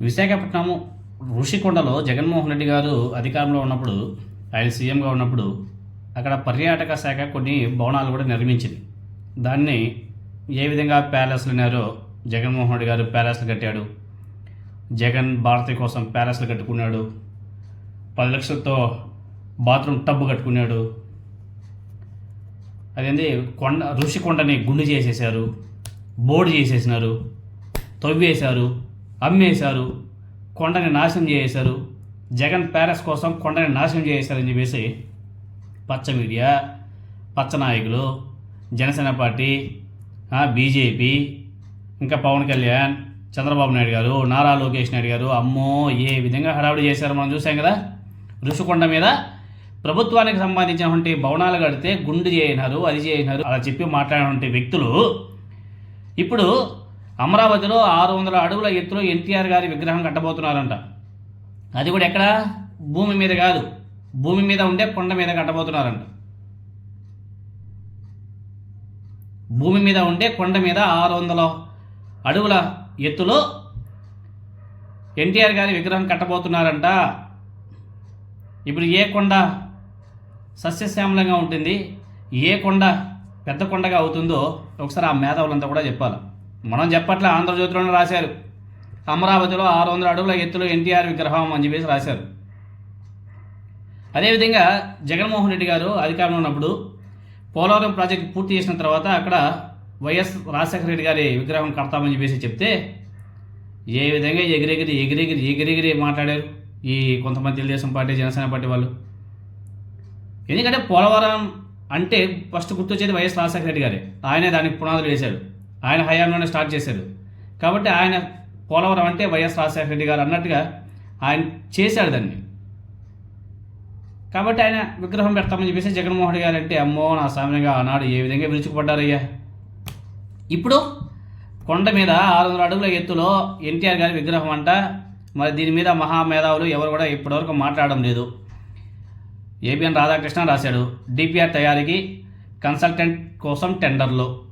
విశాఖపట్నం ఋషికొండలో జగన్మోహన్ రెడ్డి గారు అధికారంలో ఉన్నప్పుడు ఆయన సీఎంగా ఉన్నప్పుడు అక్కడ పర్యాటక శాఖ కొన్ని భవనాలు కూడా నిర్మించింది. దాన్ని ఏ విధంగా ప్యాలెస్లు ఉన్నారో జగన్మోహన్ రెడ్డి గారు ప్యాలెస్లు కట్టాడు. జగన్ భారతి కోసం ప్యాలెస్లు కట్టుకున్నాడు. పది లక్షలతో బాత్రూమ్ టబ్బు కట్టుకున్నాడు. అదేంటి కొండ ఋషికొండని గుండు చేసేసారు బోర్డు చేసేసినారు. తవ్వేశారు. అమ్మేశారు కొండని నాశనం చేసేశారు జగన్ ప్యాలెస్ కోసం కొండని నాశనం చేసేశారని చెప్పేసి పచ్చ మీడియా పచ్చ నాయకులు జనసేన పార్టీ బీజేపీ ఇంకా పవన్ కళ్యాణ్ చంద్రబాబు నాయుడు గారు నారా లోకేష్ నాయుడు గారు అమ్మో ఏ విధంగా హడావుడి చేశారో మనం చూసాం కదా. ఋషికొండ మీద ప్రభుత్వానికి సంబంధించినటువంటి భవనాలు కడితే గుండు చేయనారు అది చేయనారు అలా చెప్పి మాట్లాడినటువంటి వ్యక్తులు ఇప్పుడు అమరావతిలో ఆరు వందల అడుగుల ఎత్తులో ఎన్టీఆర్ గారి విగ్రహం కట్టబోతున్నారంట. అది కూడా ఎక్కడ? భూమి మీద కాదు. భూమి మీద ఉండే కొండ మీద కట్టబోతున్నారంట. భూమి మీద ఉండే కొండ మీద ఆరు వందల అడుగుల ఎత్తులో ఎన్టీఆర్ గారి విగ్రహం కట్టబోతున్నారంట. ఇప్పుడు ఏ కొండ సస్యశ్యామలంగా ఉంటుంది? ఏ కొండ పెద్ద కొండగా అవుతుందో ఒకసారి ఆ మేధావులంతా కూడా చెప్పాలి. మనం చెప్పట్లే ఆంధ్రజ్యోతిలోనే రాశారు. అమరావతిలో ఆరు వందల అడుగుల ఎత్తులో ఎన్టీఆర్ విగ్రహం అని చెప్పేసి రాశారు. అదేవిధంగా జగన్మోహన్ రెడ్డి గారు అధికారంలో ఉన్నప్పుడు పోలవరం ప్రాజెక్టు పూర్తి చేసిన తర్వాత అక్కడ వైఎస్ రాజశేఖర రెడ్డి గారి విగ్రహం కడతామని చెప్పేసి చెప్తే ఏ విధంగా ఎగిరెగిరి ఎగిరెగిరి ఎగిరెగిరి మాట్లాడారు ఈ కొంతమంది తెలుగుదేశం పార్టీ జనసేన పార్టీ వాళ్ళు. ఎందుకంటే పోలవరం అంటే ఫస్ట్ గుర్తొచ్చేది వైఎస్ రాజశేఖర రెడ్డి గారే. ఆయనే దానికి పునాదులు వేశాడు. ఆయన హయాంలోనే స్టార్ట్ చేశారు కాబట్టి ఆయన పోలవరం అంటే వైఎస్ రాజశేఖర రెడ్డి గారు అన్నట్టుగా ఆయన చేశాడు దాన్ని. కాబట్టి ఆయన విగ్రహం పెడతామని చెప్పేసి జగన్మోహన్ గారు అంటే అమ్మో నా సామ్యంగా ఆనాడు ఏ విధంగా విరుచుకుపడ్డారయ్యా? ఇప్పుడు కొండ మీద ఆరు వందల అడుగుల ఎత్తులో ఎన్టీఆర్ గారి విగ్రహం అంట. మరి దీని మీద మహామేధావులు ఎవరు కూడా ఇప్పటివరకు మాట్లాడడం లేదు. ఏబిఎన్ రాధాకృష్ణ రాశాడు డిపిఆర్ తయారీకి కన్సల్టెంట్ కోసం టెండర్లు.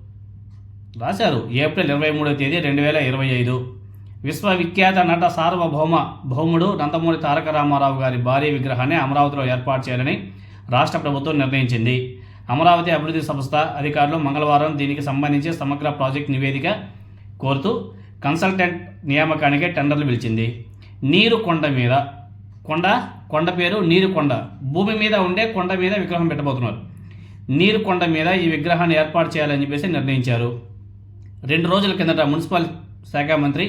రాశారు. ఏప్రిల్ ఇరవై మూడో తేదీ రెండు వేల ఇరవై ఐదు. విశ్వవిఖ్యాత నట సార్వభౌమ భౌముడు నందమూరి తారక రామారావు గారి భారీ విగ్రహాన్ని అమరావతిలో ఏర్పాటు చేయాలని రాష్ట్ర ప్రభుత్వం నిర్ణయించింది. అమరావతి అభివృద్ధి సంస్థ అధికారులు మంగళవారం దీనికి సంబంధించి సమగ్ర ప్రాజెక్ట్ నివేదిక కోరుతూ కన్సల్టెంట్ నియామకానికి టెండర్లు పిలిచింది. నీరు కొండ మీద కొండ కొండ పేరు నీరు కొండ. భూమి మీద ఉండే కొండ మీద విగ్రహం పెట్టబోతున్నారు. నీరు కొండ మీద ఈ విగ్రహాన్ని ఏర్పాటు చేయాలని చెప్పేసి నిర్ణయించారు. రెండు రోజుల కిందట మున్సిపల్ శాఖ మంత్రి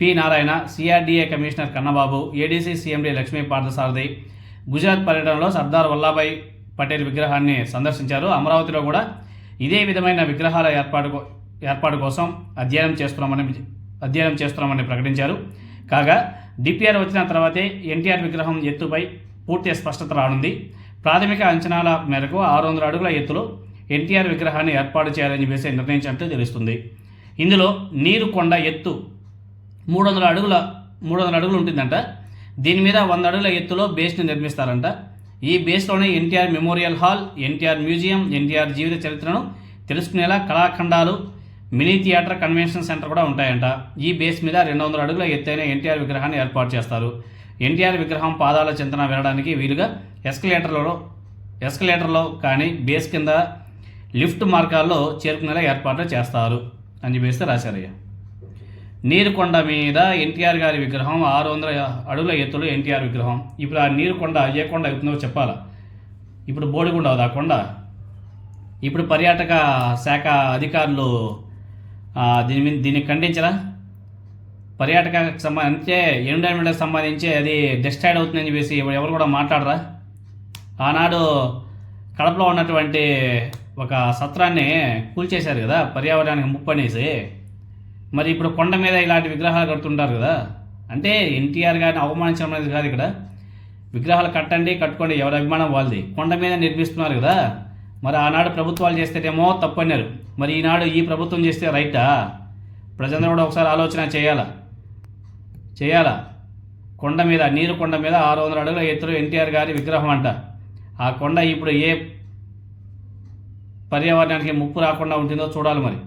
P Narayana CRDA commissioner Kannababu ADC CMD Lakshmi Parthasarathy Gujarat పర్యటనలో సర్దార్ వల్లభాయ్ పటేల్ విగ్రహాన్ని సందర్శించారు. అమరావతిలో కూడా ఇదే విధమైన విగ్రహాల ఏర్పాటు ఏర్పాటు కోసం అధ్యయనం చేస్తున్నామని అధ్యయనం చేస్తున్నామని ప్రకటించారు. కాగా డిపిఆర్ వచ్చిన తర్వాతే ఎన్టీఆర్ విగ్రహం ఎత్తుపై పూర్తి స్పష్టత రానుంది. ప్రాథమిక అంచనాల మేరకు ఆరు వందల అడుగుల ఎత్తులో ఎన్టీఆర్ విగ్రహాన్ని ఏర్పాటు చేయాలని చెప్పేసి నిర్ణయించినట్లు తెలుస్తుంది. ఇందులో నీరు కొండ ఎత్తు మూడు వందల అడుగుల మూడు వందల అడుగులు ఉంటుందంట. దీని మీద వంద అడుగుల ఎత్తులో బేస్ని నిర్మిస్తారంట. ఈ బేస్లోనే NTR memorial hall NTR museum NTR జీవిత చరిత్రను తెలుసుకునేలా కళాఖండాలు మినీ థియేటర్ కన్వెన్షన్ సెంటర్ కూడా ఉంటాయంట. ఈ బేస్ మీద రెండు వందల అడుగుల ఎత్తైన ఎన్టీఆర్ విగ్రహాన్ని ఏర్పాటు చేస్తారు. ఎన్టీఆర్ విగ్రహం పాదాల చింతన వెళ్ళడానికి వీలుగా ఎస్కలేటర్లలో ఎస్కలేటర్లో కానీ బేస్ కింద లిఫ్ట్ మార్గాల్లో చేరుకునేలా ఏర్పాట్లు చేస్తారు. అని చెప్పేస్తే రాశారయ్య నీరుకొండ మీద ఎన్టీఆర్ గారి విగ్రహం ఆరు వందల అడుగుల ఎత్తులో ఎన్టీఆర్ విగ్రహం. ఇప్పుడు ఆ నీరుకొండ ఏ కొండ అవుతుందో చెప్పాలా? ఇప్పుడు బోడిగుండ ఆ కొండ? ఇప్పుడు పర్యాటక శాఖ అధికారులు దీని మీద దీన్ని ఖండించరా? పర్యాటక సంబంధించే ఎండోమెంట్కి సంబంధించి అది డిస్ట్రాయిడ్ అవుతుందని చెప్పేసి ఎవరు కూడా మాట్లాడరా? ఆనాడు కడపలో ఉన్నటువంటి ఒక సత్రాన్ని కూల్చేశారు కదా పర్యావరణానికి ముప్పు అనేసి మరి ఇప్పుడు కొండ మీద ఇలాంటి విగ్రహాలు కడుతుంటారు కదా అంటే ఎన్టీఆర్ గారిని అవమానించడం అనేది కాదు ఇక్కడ. విగ్రహాలు కట్టండి కట్టుకోండి ఎవరి అభిమానం వాళ్ళది. కొండ మీద నిర్మిస్తున్నారు కదా మరి ఆనాడు ప్రభుత్వాలు చేస్తేనేమో తప్పు అన్నారు మరి ఈనాడు ఈ ప్రభుత్వం చేస్తే రైటా? ప్రజలందరూ కూడా ఒకసారి ఆలోచన చేయాలా? చేయాలా? కొండ మీద నీరు కొండ మీద ఆరు వందల అడుగుల ఎత్తులో ఎన్టీఆర్ గారి విగ్రహం అంట. ఆ కొండ ఇప్పుడు ఏ పర్యావరణానికి ముప్పు రాకుండా ఉంటుందో చూడాలి మరి.